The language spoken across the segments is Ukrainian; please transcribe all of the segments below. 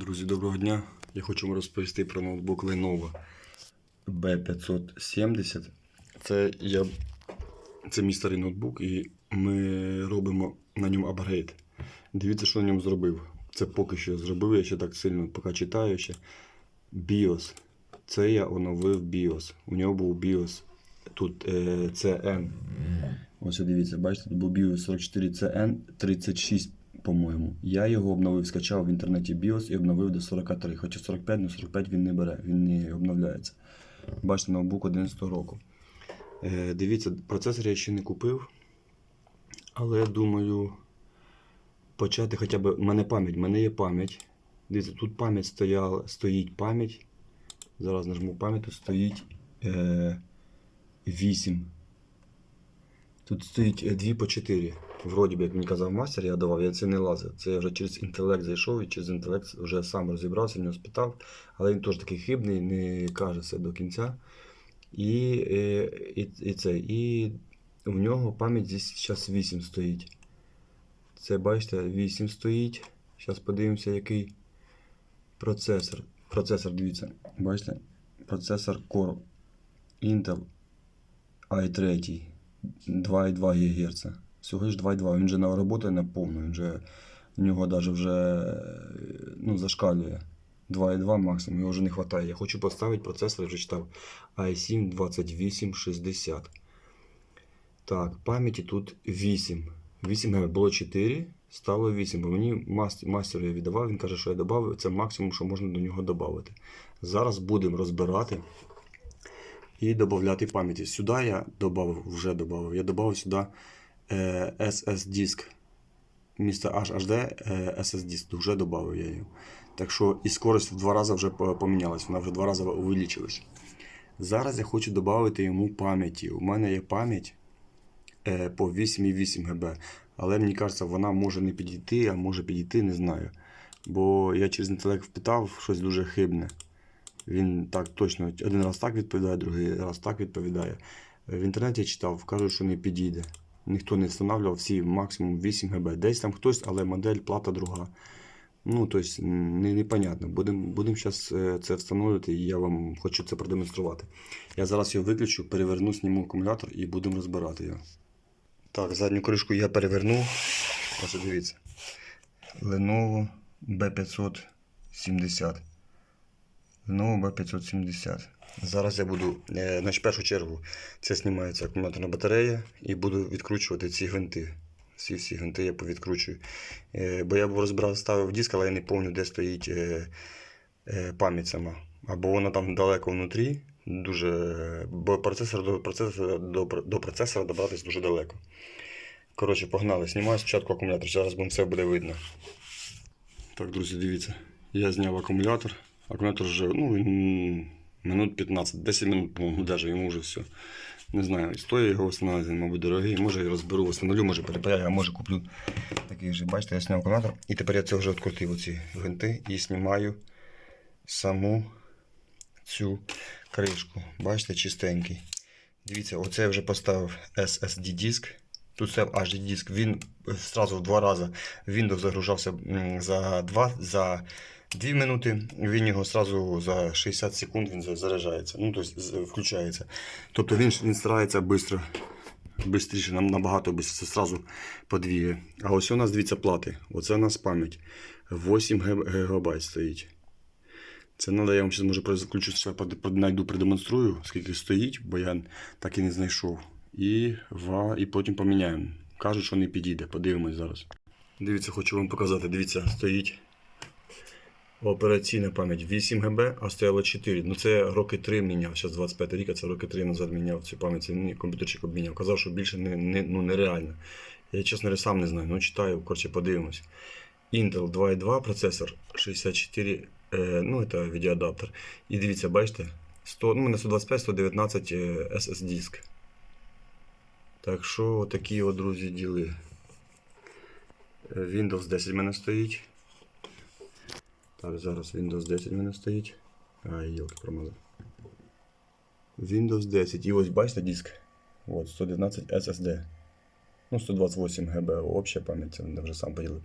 Друзі, доброго дня. Я хочу вам розповісти про ноутбук Lenovo B570. Це, я, це мій старий ноутбук, і ми робимо на ньому апгрейд. Дивіться, що на ньому зробив. Це поки що зробив, я ще так сильно поки читаю ще. BIOS. Це я оновив BIOS. У нього був BIOS тут е, CN. Ось дивіться, бачите, тут був BIOS 44CN 36, по-моєму. Я його обновив, скачав в інтернеті BIOS і обновив до 43. Хоча 45, але 45 він не бере, він не обновляється. Бачите, ноутбук 11 року. Е, дивіться, процесор я ще не купив. Але думаю, почати хоча б. У мене пам'ять, в мене є пам'ять. Дивіться, тут пам'ять стояла, стоїть пам'ять. Зараз нажму пам'ять, тут стоїть е, 8. Тут стоїть е, 2 по 4. Вроді би, як мені казав мастер, я давав, я це не лазив. Це я вже через інтелект зайшов і через інтелект вже сам розібрався, в нього спитав. Але він теж такий хибний, не каже все до кінця. І, і, і це. І у нього пам'ять зараз 8 стоїть. Це бачите, 8 стоїть. Зараз подивимося, який процесор. Процесор, дивіться, бачите? Процесор Core Intel i3 2,2 ГГц. Всього ж 2,2. Він на роботу на повну. Він вже, в нього навіть вже ну, зашкалює. 2,2 максимум, його вже не вистачає. Я хочу поставити процесор, я вже читав i7 2860. Так, пам'яті тут 8. 8 ГБ було 4, стало 8. Бо мені мастер я віддавав, він каже, що я додав, це максимум, що можна до нього додати. Зараз будемо розбирати і додати пам'яті. Сюди я додав, вже додав. Я додав сюди е, SSD. Місто HHD е, SSD, вже додав я її. Так що і скорость в два рази вже по- помінялась, вона вже два рази увеличилась. Зараз я хочу додати йому пам'яті. У мене є пам'ять е, по 8,8 ГБ. Але мені кажеться, вона може не підійти, а може підійти, не знаю. Бо я через інтелект впитав щось дуже хибне. Він так точно один раз так відповідає, другий раз так відповідає. В інтернеті я читав, кажуть, що не підійде. Ніхто не встановлював всі максимум 8 ГБ. Десь там хтось, але модель плата друга. Ну, тобто, не, непонятно. Будемо будем зараз це встановлювати, і я вам хочу це продемонструвати. Я зараз його виключу, переверну, зніму акумулятор і будемо розбирати його. Так, задню кришку я перевернув. Ось дивіться. Lenovo B570. Lenovo B570. Зараз я буду, е, значить, в першу чергу, це знімається акумуляторна батарея і буду відкручувати ці гвинти. Всі всі гвинти я повідкручую. Е, бо я був розбирав, ставив диск, але я не пам'ятаю, де стоїть е, пам'ять сама. Або вона там далеко внутрі, дуже, бо процесор до процесора, до, до процесора добратися дуже далеко. Коротше, погнали. Знімаю спочатку акумулятор, зараз вам все буде видно. Так, друзі, дивіться. Я зняв акумулятор. Акумулятор вже ну, минут 15, 10 минут, по-моєму, даже йому вже все. Не знаю, і стоїть його встановити, мабуть, дорогий. Може я розберу, встановлю, може перепаяю, а може куплю такий же. Бачите, я зняв акумулятор. І тепер я це вже відкрутив оці гвинти і знімаю саму цю кришку. Бачите, чистенький. Дивіться, оце я вже поставив SSD диск. Тут це HD диск. Він одразу в два рази Windows загружався за 2, за 2 минути. Він його одразу за 60 секунд він заряджається. Ну, тобто включається. Тобто він, він старається швидко. Нам набагато швидше, це одразу по дві. А ось у нас дивіться плати. Оце у нас пам'ять. 8 ГБ стоїть. Це треба, я вам зараз може включу, знайду, продемонструю, скільки стоїть, бо я так і не знайшов. І, ва, і потім поміняємо. Кажуть, що не підійде. Подивимось зараз. Дивіться, хочу вам показати. Дивіться, стоїть операційна пам'ять 8 ГБ, а стояло 4. Ну це роки 3 міняв. Зараз 25 рік, а це роки 3 назад міняв цю пам'ять. Мені комп'ютерчик обміняв. Казав, що більше не, не, ну, нереально. Я чесно сам не знаю. Ну читаю, коротше, подивимось. Intel 2.2 процесор 64, е, ну це відеоадаптер. І дивіться, бачите, 100, ну, у мене 125, 119 е, SSD диск. Так що такі от, друзі, діли. Е, Windows 10 в мене стоїть. Так, зараз Windows 10 в мене стоїть. Ай, йолки промазав. Windows 10. І ось бачите диск. От, 119 SSD. Ну, 128 ГБ обща пам'ять, це вже сам поділив.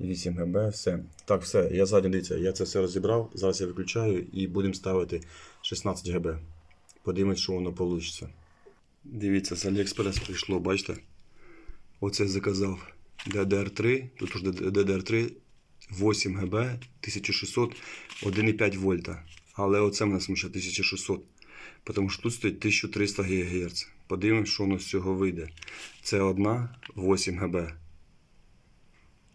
8 ГБ, все. Так, все. Я ззаді дивіться, я це все розібрав. Зараз я виключаю і будемо ставити 16 ГБ. Подивимось, що воно вийде. Дивіться, з Aliexpress прийшло, бачите? Оце я заказав DDR3, тут уже DDR3 8 ГБ, 1600, 1,5 вольта. Але оце мене смущає 1600. Тому що тут стоїть 1300 ГГц. Подивимось, що воно з цього вийде. Це одна 8 ГБ.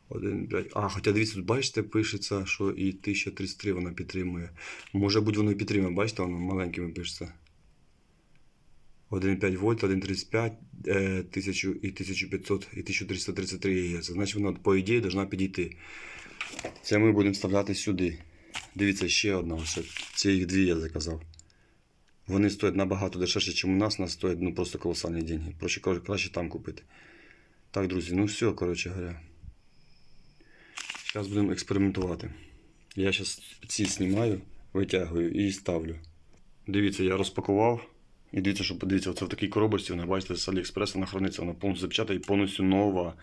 1,5. А, хоча дивіться, тут бачите, пишеться, що і 1033 вона підтримує. Може бути воно і підтримує, бачите, воно маленькими пишеться. 1,5 вольт, 1,35, е, 1000 і 1500 і 1333 ГГц. Значить, вона, по ідеї, повинна підійти. Це ми будемо вставляти сюди. Дивіться, ще одна. Ось. Ці їх дві я заказав. Вони стоять набагато дешевше, ніж у нас. Нас стоять ну, просто колосальні деньги. Проще краще там купити. Так, друзі, ну все, коротше говоря. Зараз будемо експериментувати. Я зараз ці знімаю, витягую і ставлю. Дивіться, я розпакував. І дивіться, що подивіться, оце в такій коробочці, вона бачите, з Аліекспреса вона храниться, вона повністю запечатана і повністю нова.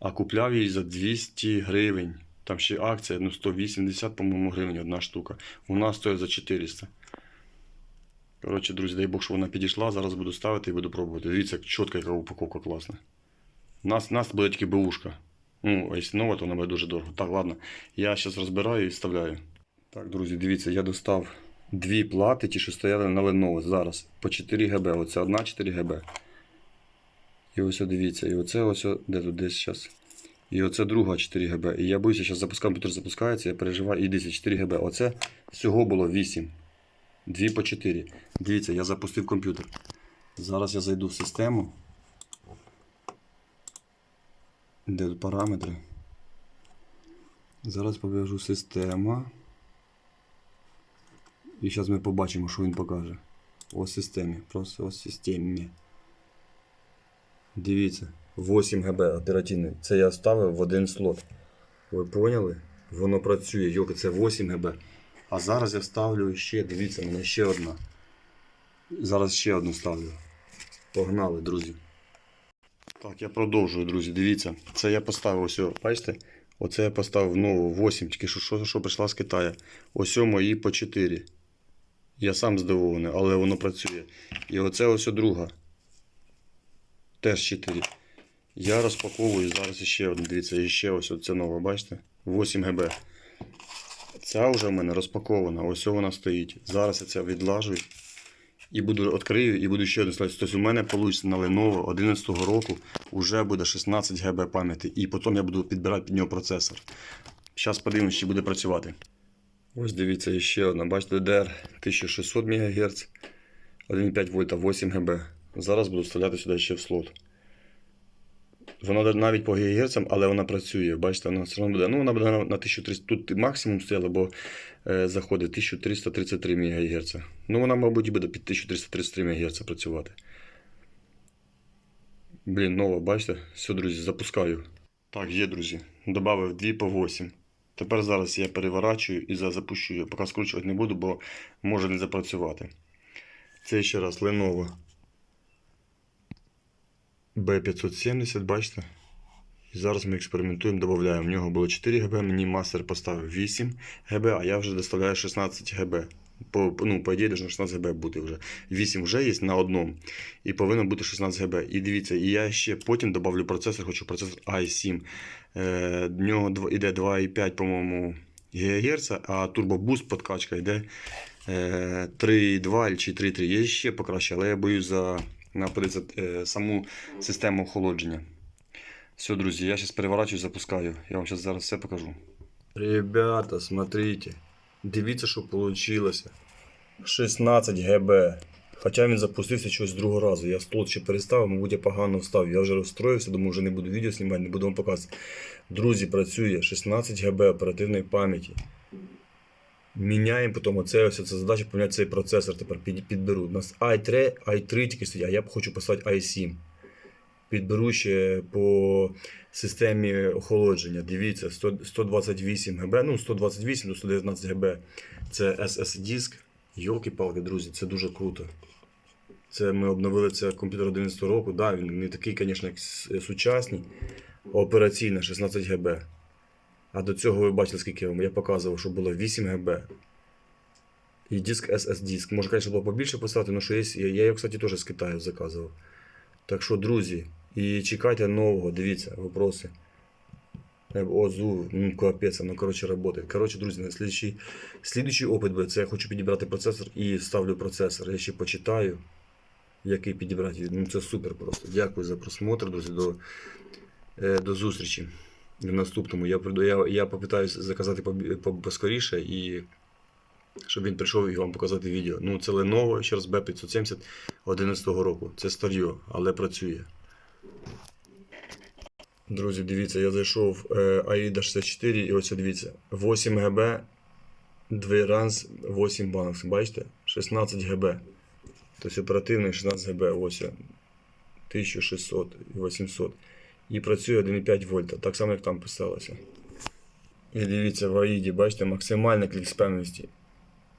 А купляв її за 200 гривень. Там ще акція, ну 180, по-моєму, гривень одна штука. Нас стоїть за 400. Коротше, друзі, дай Бог, що вона підійшла. Зараз буду ставити і буду пробувати. Дивіться, чітка яка упаковка класна. У нас, нас буде тільки бушка. Ну, а якщо нова, то вона буде дуже дорого. Так, ладно. Я зараз розбираю і вставляю. Так, друзі, дивіться, я достав дві плати, ті, що стояли на Lenovo зараз. По 4 ГБ. Оце одна 4 ГБ. І ось дивіться, і оце ось, де тут десь зараз. І оце друга 4 ГБ. І я боюся, зараз запускаю, комп'ютер запускається, я переживаю, і дивіться, 4 ГБ. Оце всього було 8. Дві по 4. Дивіться, я запустив комп'ютер. Зараз я зайду в систему. Де параметри? Зараз побіжу система. І зараз ми побачимо, що він покаже. О системі. Просто о системі. Дивіться, 8 ГБ оперативний. Це я ставив в один слот. Ви поняли? Воно працює. Йоки, це 8 ГБ. А зараз я ставлю ще, дивіться, мене ще одна. Зараз ще одну ставлю. Погнали, друзі. Так, я продовжую, друзі. Дивіться. Це я поставив ось, бачите? Оце я поставив нову 8, тільки що, що, що прийшла з Китаю. Ось мої по 4. Я сам здивований, але воно працює. І оце ось друга. Теж 4. Я розпаковую зараз ще одну. Дивіться, ще ось оце нова, бачите? 8 ГБ. Ця вже в мене розпакована. Ось вона стоїть. Зараз я це відлажую. І буду відкрию і буду ще один ставити. Тобто у мене вийде на Lenovo 11 року вже буде 16 ГБ пам'яті. І потім я буду підбирати під нього процесор. Зараз подивимось, чи буде працювати. Ось дивіться, ще одна. Бачите, DDR 1600 МГц, 1,5 вольта, 8 ГБ. Зараз буду вставляти сюди ще в слот. Вона навіть по ГГц, але вона працює. Бачите, вона все одно буде. Ну, вона буде на на 1300. Тут максимум стояла, бо е, заходить 1333 МГц. Ну, вона, мабуть, буде під 1333 МГц працювати. Блін, нова, бачите? Все, друзі, запускаю. Так, є, друзі. Добавив 2 по 8. Тепер зараз я переворачую і за- запущу. Поки скручувати не буду, бо може не запрацювати. Це ще раз Lenovo. B570, бачите? І зараз ми експериментуємо, додаємо. В нього було 4 ГБ, мені мастер поставив 8 ГБ, а я вже доставляю 16 ГБ. По, ну, по ідеї, должно 16 ГБ бути вже. 8 вже є на одному. І повинно бути 16 ГБ. І дивіться, і я ще потім додавлю процесор, хочу процесор i7. Е, в нього іде 2,5, по-моєму, ГГц, а турбобуст подкачка йде е, 3,2 чи 3,3. Є ще покраще, але я боюсь за нападеться, е, саму систему охолодження. Все, друзі, я зараз переворачую, запускаю. Я вам зараз зараз все покажу. Ребята, смотрите. Дивіться, що вийшло. 16 ГБ. Хоча він запустився щось другого разу. Я стол ще переставив, мабуть, я погано встав. Я вже розстроївся, думаю, вже не буду відео знімати, не буду вам показувати. Друзі, працює 16 ГБ оперативної пам'яті. Міняємо потім оце ось це задача поміняти цей процесор. Тепер підберу. У нас i3, i3 тільки стоїть, а я б хочу поставити i7. Підберу ще по системі охолодження. Дивіться, 100, 128 ГБ, ну 128 до 119 ГБ. Це SSD-диск. Йолки-палки, друзі, це дуже круто. Це ми обновили це комп'ютер 11 року. Да, він не такий, звісно, як сучасний. Операційна 16 ГБ. А до цього ви бачили, скільки я вам я показував, що було 8 ГБ. І диск SS-диск. Може, звісно, було побільше поставити, але що є. Я його, кстати, теж з Китаю заказував. Так що, друзі, і чекайте нового, дивіться, вопроси. Е, О, зу, ну капець, ну коротше работает. Коротше, друзі, на слідчий, слідчий опит буде. Це я хочу підібрати процесор і вставлю процесор. Я ще почитаю, який підібрати. Ну це супер просто. Дякую за просмотр, друзі. До, е, до зустрічі. В наступному. Я я, я попитаюсь заказати поскоріше і щоб він прийшов і вам показати відео. Ну, це Lenovo, ще раз B570 11 року. Це старьо, але працює. Друзі, дивіться, я зайшов е, AIDA 64 і ось дивіться. 8 ГБ, 2 раз 8 банкс. Бачите? 16 ГБ. Тобто оперативний 16 ГБ. Ось 1600 і 800. І працює 1,5 вольта. Так само, як там писалося. І дивіться, в AIDA, бачите, максимальна клік спевності.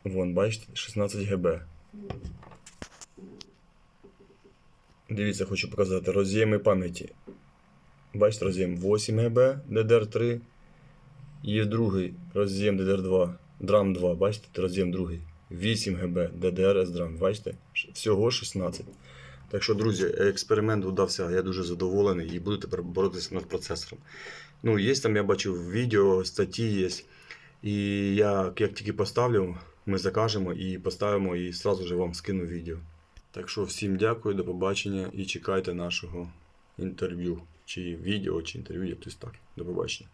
Вон, бачите, 16 ГБ. Дивіться, хочу показати роз'єми пам'яті. Бачите, роз'єм 8 ГБ DDR3. І другий роз'єм DDR2, DRAM 2, бачите, роз'єм другий. 8 ГБ DDR SDRAM, бачите? Всього 16. Так що, друзі, експеримент удався, я дуже задоволений і буду тепер боротися над процесором. Ну, є там, я бачив відео, статті є. І я як тільки поставлю, ми закажемо і поставимо, і одразу же вам скину відео. Так що всім дякую, до побачення і чекайте нашого інтерв'ю. Чи відео, чи інтерв'ю, якось так. До побачення.